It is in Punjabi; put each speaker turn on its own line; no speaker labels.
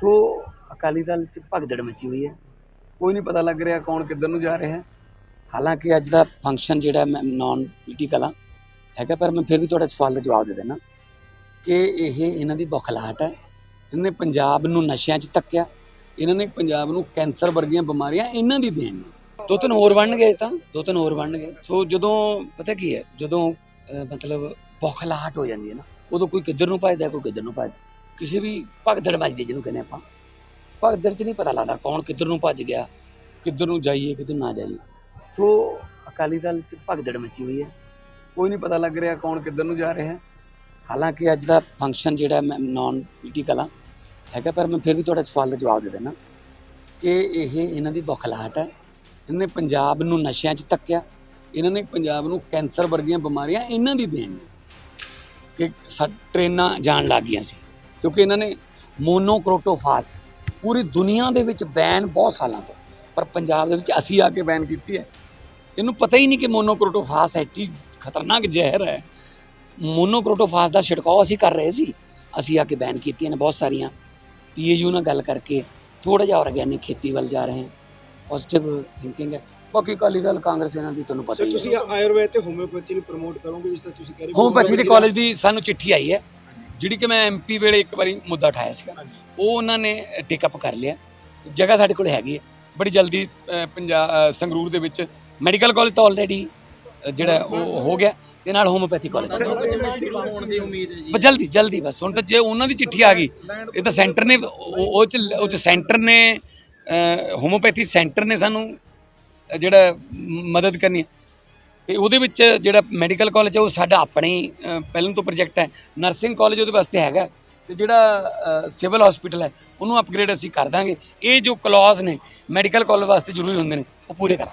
ਸੋ ਅਕਾਲੀ ਦਲ ਚ ਭਗਦੜ ਮਚੀ ਹੋਈ ਹੈ। ਕੋਈ ਨਹੀਂ ਪਤਾ ਲੱਗ ਰਿਹਾ ਕੌਣ ਕਿੱਧਰ ਨੂੰ ਜਾ ਰਿਹਾ ਹੈ। ਹਾਲਾਂਕਿ ਅੱਜ ਦਾ ਫੰਕਸ਼ਨ ਜਿਹੜਾ ਮੈਂ ਨਾਨ ਪੋਲੀਟੀਕਲ ਆ ਹੈਗਾ, ਪਰ ਮੈਂ ਫਿਰ ਵੀ ਤੁਹਾਡੇ ਸਵਾਲ ਦਾ ਜਵਾਬ ਦੇ ਦੇਣਾ ਕਿ ਇਹ ਇਹਨਾਂ ਦੀ ਬੌਖਲਾਹਟ ਹੈ। ਇਹਨਾਂ ਨੇ ਪੰਜਾਬ ਨੂੰ ਨਸ਼ਿਆਂ 'ਚ ਧੱਕਿਆ। ਇਹਨਾਂ ਨੇ ਪੰਜਾਬ ਨੂੰ ਕੈਂਸਰ ਵਰਗੀਆਂ ਬਿਮਾਰੀਆਂ ਇਹਨਾਂ ਦੀ ਦੇਣ ਨੇ ਦੋ ਤਿੰਨ ਹੋਰ ਬਣਨਗੇ ਤਾਂ ਦੋ ਤਿੰਨ ਹੋਰ ਬਣਨਗੇ। ਸੋ ਜਦੋਂ, ਪਤਾ ਕੀ ਹੈ? ਜਦੋਂ ਮਤਲਬ ਬੌਖਲਾਹਟ ਹੋ ਜਾਂਦੀ ਹੈ ਨਾ, ਉਦੋਂ ਕੋਈ ਕਿੱਧਰ ਨੂੰ ਭੱਜਦਾ ਕੋਈ ਕਿੱਧਰ ਨੂੰ ਭੱਜਦਾ ਕਿਸੇ ਵੀ ਭਗਦੜ ਵੱਜਦੀ ਜਿਹਨੂੰ ਕਹਿੰਦੇ ਆਪਾਂ। ਭਗਦੜ 'ਚ ਨਹੀਂ ਪਤਾ ਲੱਗਦਾ ਕੌਣ ਕਿੱਧਰ ਨੂੰ ਭੱਜ ਗਿਆ, ਕਿੱਧਰ ਨੂੰ ਜਾਈਏ ਕਿੱਧਰ ਨਾ ਜਾਈਏ। ਸੋ ਅਕਾਲੀ ਦਲ 'ਚ ਭਗਦੜ ਮਚੀ ਹੋਈ ਹੈ। ਕੋਈ ਨਹੀਂ ਪਤਾ ਲੱਗ ਰਿਹਾ ਕੌਣ ਕਿੱਧਰ ਨੂੰ ਜਾ ਰਿਹਾ ਹੈ। ਹਾਲਾਂਕਿ ਅੱਜ ਦਾ ਫੰਕਸ਼ਨ ਜਿਹੜਾ ਮੈਂ ਨਾਨ ਪੋਲੀਟੀਕਲ ਆ ਹੈਗਾ, ਪਰ ਮੈਂ ਫਿਰ ਵੀ ਤੁਹਾਡਾ ਸਵਾਲ ਦਾ ਜਵਾਬ ਦੇ ਦੇਣਾ ਕਿ ਇਹ ਇਹਨਾਂ ਦੀ ਬੌਖਲਾਹਟ ਹੈ। ਇਹਨਾਂ ਨੇ ਪੰਜਾਬ ਨੂੰ ਨਸ਼ਿਆਂ 'ਚ ਧੱਕਿਆ। ਇਹਨਾਂ ਨੇ ਪੰਜਾਬ ਨੂੰ ਕੈਂਸਰ ਵਰਗੀਆਂ ਬਿਮਾਰੀਆਂ ਇਹਨਾਂ ਦੀ ਦੇਣ ਕਿ ਸਾ, ਟ੍ਰੇਨਾਂ ਜਾਣ ਲੱਗ ਗਈਆਂ ਸੀ। ਕਿਉਂਕਿ ਇਹਨਾਂ ਨੇ ਮੋਨੋਕ੍ਰੋਟੋਫਾਸ ਪੂਰੀ ਦੁਨੀਆ ਦੇ ਵਿੱਚ ਬੈਨ ਬਹੁਤ ਸਾਲਾਂ ਤੋਂ ਪਰ ਪੰਜਾਬ ਦੇ ਵਿੱਚ ਅਸੀਂ ਆ ਕੇ ਬੈਨ ਕੀਤੀ ਹੈ। ਇਹਨੂੰ ਪਤਾ ਹੀ ਨਹੀਂ ਕਿ ਮੋਨੋਕ੍ਰੋਟੋਫਾਸ ਐਟੀ ਖਤਰਨਾਕ ਜ਼ਹਿਰ ਹੈ। ਮੋਨੋਕ੍ਰੋਟੋਫਾਸ ਦਾ ਛਿੜਕਾਅ ਅਸੀਂ ਕਰ ਰਹੇ ਸੀ ਅਸੀਂ ਆ ਕੇ ਬੈਨ ਕੀਤੀਆਂ ਨੇ ਬਹੁਤ ਸਾਰੀਆਂ। ਪੀਏਯੂ ਨਾਲ ਗੱਲ ਕਰਕੇ ਥੋੜਾ ਜਿਹਾ ਆਰਗੈਨਿਕ ਖੇਤੀ ਵੱਲ ਜਾ ਰਹੇ ਹਾਂ। ਪੋਜ਼ਿਟਿਵ ਥਿੰਕਿੰਗ ਹੈ। ਬਾਕੀ ਅਕਾਲੀ ਦਲ ਕਾਂਗਰਸ ਇਹਨਾਂ ਦੀ ਤੁਹਾਨੂੰ ਪਤਾ
ਸਰ
ਹੀ
ਤੁਸੀਂ
ਹੈ
ਆਯੁਰਵੈਦ ਤੇ ਹੋਮਿਓਪੈਥੀ ਨੂੰ ਪ੍ਰਮੋਟ ਕਰੋਗੇ ਜਿਸ ਤਰ੍ਹਾਂ ਤੁਸੀਂ ਕਹਿ ਰਹੇ ਹੋ
ਹੋਮਪੈਥੀ ਦੇ ਕਾਲਜ ਦੀ ਸਾਨੂੰ ਚਿੱਠੀ ਆਈ ਹੈ। ਜਿਹੜੀ ਕਿ ਮੈਂ ਐਮਪੀ ਵੇਲੇ ਇੱਕ ਵਾਰੀ ਮੁੱਦਾ ਉਠਾਇਆ ਸੀਗਾ ਉਹ ਉਹਨਾਂ ਨੇ ਟੇਕ ਅਪ ਕਰ ਲਿਆ। ਜਗ੍ਹਾ ਸਾਡੇ ਕੋਲ ਹੈਗੀ ਹੈ। ਬੜੀ ਜਲਦੀ ਪੰਜਾਬ ਸੰਗਰੂਰ ਦੇ ਵਿੱਚ ਮੈਡੀਕਲ ਕਾਲਜ ਤਾਂ ਆਲਰੇਡੀ ਜਿਹੜਾ ਉਹ ਹੋ ਗਿਆ ਤੇ ਨਾਲ ਹੋਮੋਪੈਥੀ ਕਾਲਜ
ਸ਼ੁਰੂ ਹੋਣ ਦੀ ਉਮੀਦ ਹੈ ਜੀ।
ਬਸ ਜਲਦੀ ਜਲਦੀ ਬਸ। ਹੁਣ ਤਾਂ ਜੇ ਉਹਨਾਂ ਦੀ ਚਿੱਠੀ ਆ ਗਈ ਇਹ ਤਾਂ ਸੈਂਟਰ ਨੇ ਉਹ ਚ ਉਹ ਚ ਸੈਂਟਰ ਨੇ ਹੋਮੋਪੈਥੀ ਸੈਂਟਰ ਨੇ ਸਾਨੂੰ ਜਿਹੜਾ ਮਦਦ ਕਰਨੀ ਹੈ। ਤੇ ਉਹਦੇ ਵਿੱਚ ਜਿਹੜਾ ਮੈਡੀਕਲ ਕਾਲਜ ਹੈ ਉਹ ਸਾਡਾ ਆਪਣਾ ਹੀ ਪਹਿਲਾਂ ਤੋਂ ਪ੍ਰੋਜੈਕਟ ਹੈ। ਨਰਸਿੰਗ ਕਾਲਜ ਉਹਦੇ ਵਾਸਤੇ ਹੈਗਾ। ਤੇ ਜਿਹੜਾ ਸਿਵਲ ਹਸਪੀਟਲ ਹੈ, ਉਹਨੂੰ ਅਪਗ੍ਰੇਡ ਅਸੀਂ ਕਰ ਦਾਂਗੇ। ਇਹ ਜੋ ਕਲੌਜ਼ ਨੇ ਮੈਡੀਕਲ ਕਾਲਜ ਵਾਸਤੇ ਜ਼ਰੂਰੀ ਹੁੰਦੇ ਨੇ, ਉਹ ਪੂਰੇ ਕਰਾਂਗੇ।